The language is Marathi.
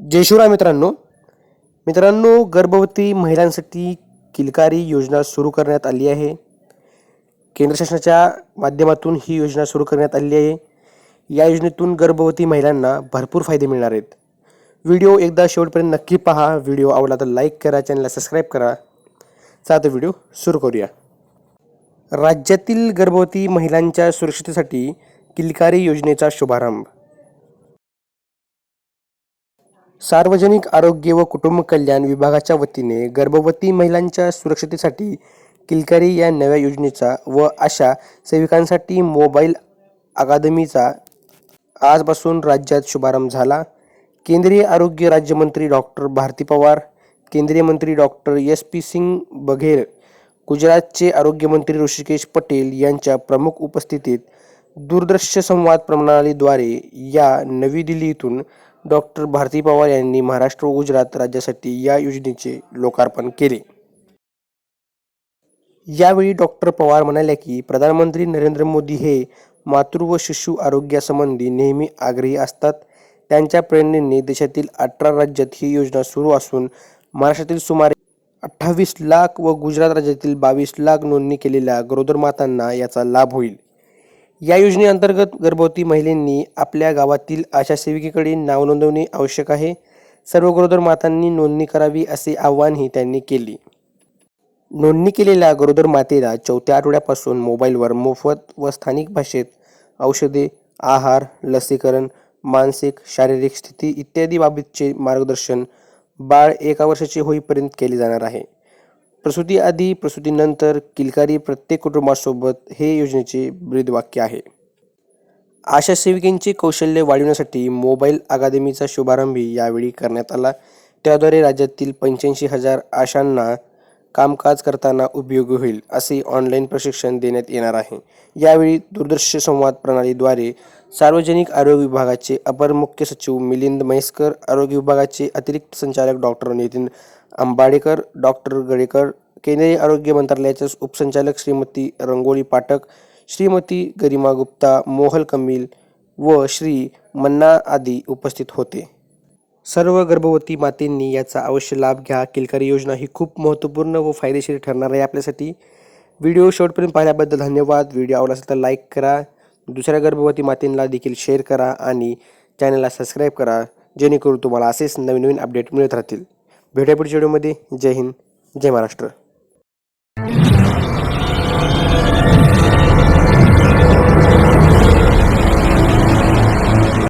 जय मित्रांनो. मित्रांनो गर्भवती महिलांसाठी किलकारी योजना सुरू करण्यात आली आहे. केंद्र शासनाच्या माध्यमातून ही योजना सुरू करण्यात आली आहे. या योजनेतून गर्भवती महिलांना भरपूर फायदे मिळणार आहेत. व्हिडिओ एकदा शेवटपर्यंत नक्की पहा. व्हिडिओ आवडला तर लाईक करा चॅनलला सबस्क्राईब करा. चला तर व्हिडिओ सुरू करूया. राज्यातील गर्भवती महिलांच्या सुरक्षितेसाठी किलकारी योजनेचा शुभारंभ. सार्वजनिक आरोग्य व कुटुंब कल्याण विभागाच्या वतीने गर्भवती महिलांच्या सुरक्षतेसाठी किलकारी या नव्या योजनेचा व अशा सेविकांसाठी मोबाईल अकादमीचा आजपासून राज्यात शुभारंभ झाला. केंद्रीय आरोग्य राज्यमंत्री डॉक्टर भारती पवार केंद्रीय मंत्री डॉक्टर एस पी सिंग बघेल गुजरातचे आरोग्यमंत्री ऋषिकेश पटेल यांच्या प्रमुख उपस्थितीत दूरदृश्य संवाद प्रणालीद्वारे या नवी दिल्लीतून डॉक्टर भारती पवार यांनी महाराष्ट्र व गुजरात राज्यासाठी या योजनेचे लोकार्पण केले. यावेळी डॉक्टर पवार म्हणाले की प्रधानमंत्री नरेंद्र मोदी हे मातृ व शिशु आरोग्यासंबंधी नेहमी आग्रही असतात. त्यांच्या प्रेरणेने देशातील अठरा राज्यात ही योजना सुरू असून महाराष्ट्रातील सुमारे अठ्ठावीस लाख व गुजरात राज्यातील बावीस लाख नोंदणी केलेल्या गरोदर मातांना याचा लाभ होईल. या योजनेअंतर्गत गर्भवती महिलांनी आपल्या गावातील आशा सेविकेकडे नाव नोंदवणे आवश्यक आहे. सर्व गरोदर मातांनी नोंदणी करावी असे आवाहनही त्यांनी केले. नोंदणी केलेल्या गरोदर मातेला चौथ्या आठवड्यापासून मोबाईलवर मोफत व स्थानिक भाषेत औषधे आहार लसीकरण मानसिक शारीरिक स्थिती इत्यादी बाबतचे मार्गदर्शन बाळ एका वर्षाचे होईपर्यंत केले जाणार आहे. प्रसूती आधी प्रसूतीनंतर किलकारी प्रत्येक कुटुंबासोबत हे योजनेचे ब्रीदवाक्य आहे. आशा सेविकेंचे कौशल्य वाढविण्यासाठी मोबाईल अकादमीचा शुभारंभही यावेळी करण्यात आला. त्याद्वारे राज्यातील पंच्याऐंशी हजार आशांना कामकाज करताना उपयोगी होईल असे ऑनलाईन प्रशिक्षण देण्यात येणार आहे. यावेळी दूरदृश्य संवाद प्रणालीद्वारे सार्वजनिक आरोग्य विभागाचे अपर मुख्य सचिव मिलिंद म्हैसकर आरोग्य विभागाचे अतिरिक्त संचालक डॉक्टर नितीन आंबाडेकर डॉक्टर गडेकर केंद्रीय आरोग्य मंत्रालयाचे उपसंचालक श्रीमती रंगोळी पाठक श्रीमती गरिमा गुप्ता मोहल कमील व श्री मन्ना आदी उपस्थित होते. सर्व गर्भवती मातेंनी याचा अवश्य लाभ घ्या. किलकारी योजना ही खूप महत्त्वपूर्ण व फायदेशीर ठरणार आहे आपल्यासाठी. व्हिडिओ शेवटपर्यंत पाहिल्याबद्दल धन्यवाद. व्हिडिओ आवडला असेल तर लाईक करा. दुसऱ्या गर्भवती मातेंना देखील शेअर करा आणि चॅनलला सबस्क्राईब करा. जेणेकरून तुम्हाला असेच नवीन नवीन अपडेट मिळत राहतील. भेटूया पुढच्या व्हिडिओमध्ये. जय हिंद. जय महाराष्ट्र.